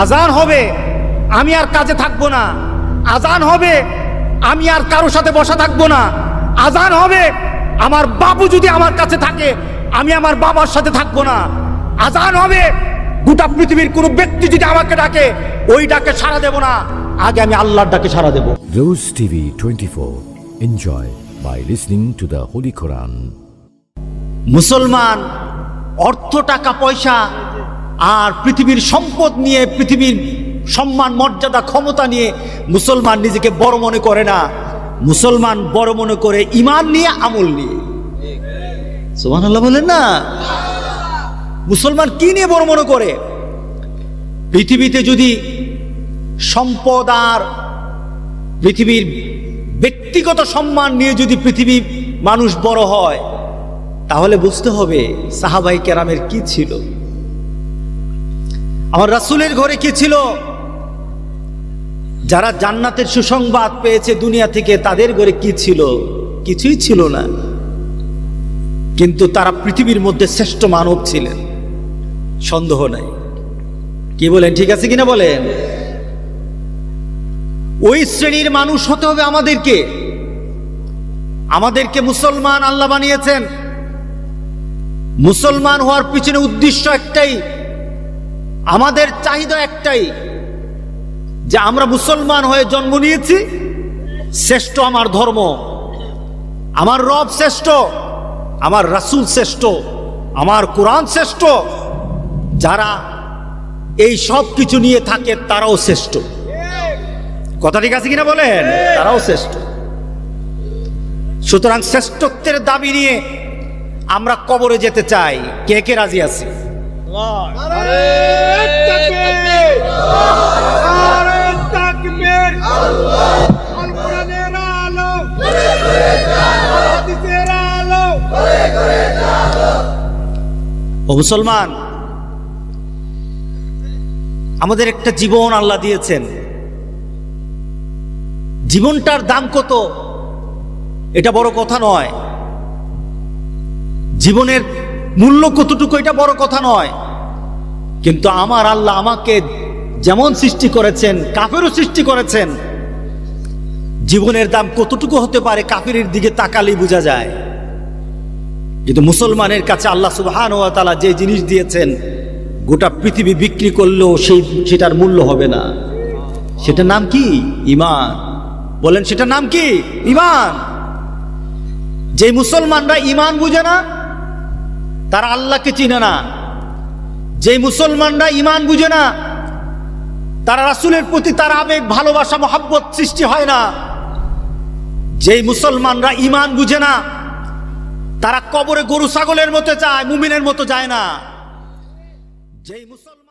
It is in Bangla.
আজান হবে আমি আর কাজে থাকব না আজান হবে আমি আর কারও সাথে বসা থাকব না আজান হবে আমার বাবু যদি আমার কাছে থাকে আমি আমার বাবার সাথে থাকব না আজান হবে গোটা পৃথিবীর কোনো ব্যক্তি যদি আমাকে ডাকে ওই ডাকে সাড়া দেব না আগে আমি আল্লাহর ডাকে সাড়া দেব Rose TV 24. Enjoy by listening to the Holy Quran. মুসলমান অর্থ টাকা পয়সা আর পৃথিবীর সম্পদ নিয়ে, পৃথিবীর সম্মান, মর্যাদা, ক্ষমতা নিয়ে মুসলমান নিজেকে বড় মনে করে না। মুসলমান বড় মনে করে ইমান নিয়ে, আমল নিয়ে। সুমান আল্লাহ বলেন না? মুসলমান কি নিয়ে বড় মনে করে? পৃথিবীতে যদি সম্পদ আর পৃথিবীর ব্যক্তিগত সম্মান নিয়ে যদি পৃথিবী মানুষ বড় হয়, তাহলে বুঝতে হবে সাহাবাই কেরামের কি ছিল। আমার রাসুলের ঘরে কি ছিল? যারা জান্নাতের সুসংবাদ পেয়েছে দুনিয়া থেকে, তাদের ঘরে কি ছিল? কিছুই ছিল না। কিন্তু তারা পৃথিবীর মধ্যে শ্রেষ্ঠ মানব ছিলেন। সন্দেহ নাই। কি বলেন, ঠিক আছে কিনা বলেন? ওই শ্রেণির মানুষ হতে হবে আমাদেরকে। আমাদেরকে মুসলমান আল্লাহ বানিয়েছেন। মুসলমান হওয়ার পিছনে উদ্দেশ্য একটাই আমাদের চাহিদা একটাই, যে আমরা মুসলমান হয়ে জন্ম নিয়েছি, শ্রেষ্ঠ আমার ধর্ম। আমার রব শ্রেষ্ঠ, আমার রাসুল শ্রেষ্ঠ, আমার কোরআন শ্রেষ্ঠ। যারা এই সব কিছু নিয়ে থাকে, তারাও শ্রেষ্ঠ। কথা ঠিক আছে কিনা বলেন? তারাও শ্রেষ্ঠ। সুতরাং শ্রেষ্ঠত্বের দাবি নিয়ে আমরা কবরে যেতে চাই। কে কে রাজি আছি? ও মুসলমান আমাদের একটা জীবন আল্লাহ দিয়েছেন। জীবনটার দাম কত? এটা বড় কথা নয়। জীবনের মূল্য কতটুকু এটা বড় কথা নয়। কিন্তু আমার আল্লাহ আমাকে যেমন সৃষ্টি করেছেন, কাফেরও সৃষ্টি করেছেন, জীবনের দাম কতটুকু হতে পারে কাফেরের দিকে তাকালেই বোঝা যায়। কিন্তু মুসলমানের কাছে আল্লাহ সুবহান তাআলা যে জিনিস দিয়েছেন, গোটা পৃথিবী বিক্রি করলেও সেই, সেটার মূল্য হবে না। সেটার নাম কি? ইমান বলেন, সেটার নাম কি? ইমান যে মুসলমানরা ইমান বুঝে না তারা আল্লাহকে চিনে না। যে মুসলমানরা ইমান বুঝে না, তারা রাসুলের প্রতি তার আবেগ, ভালোবাসা, মহাব্বত সৃষ্টি হয় না। যে মুসলমানরা ইমান বুঝে না, তারা কবরে গরু, ছাগলের মতো যায় মুমিনের মতো যায় না। যেই মুসলমান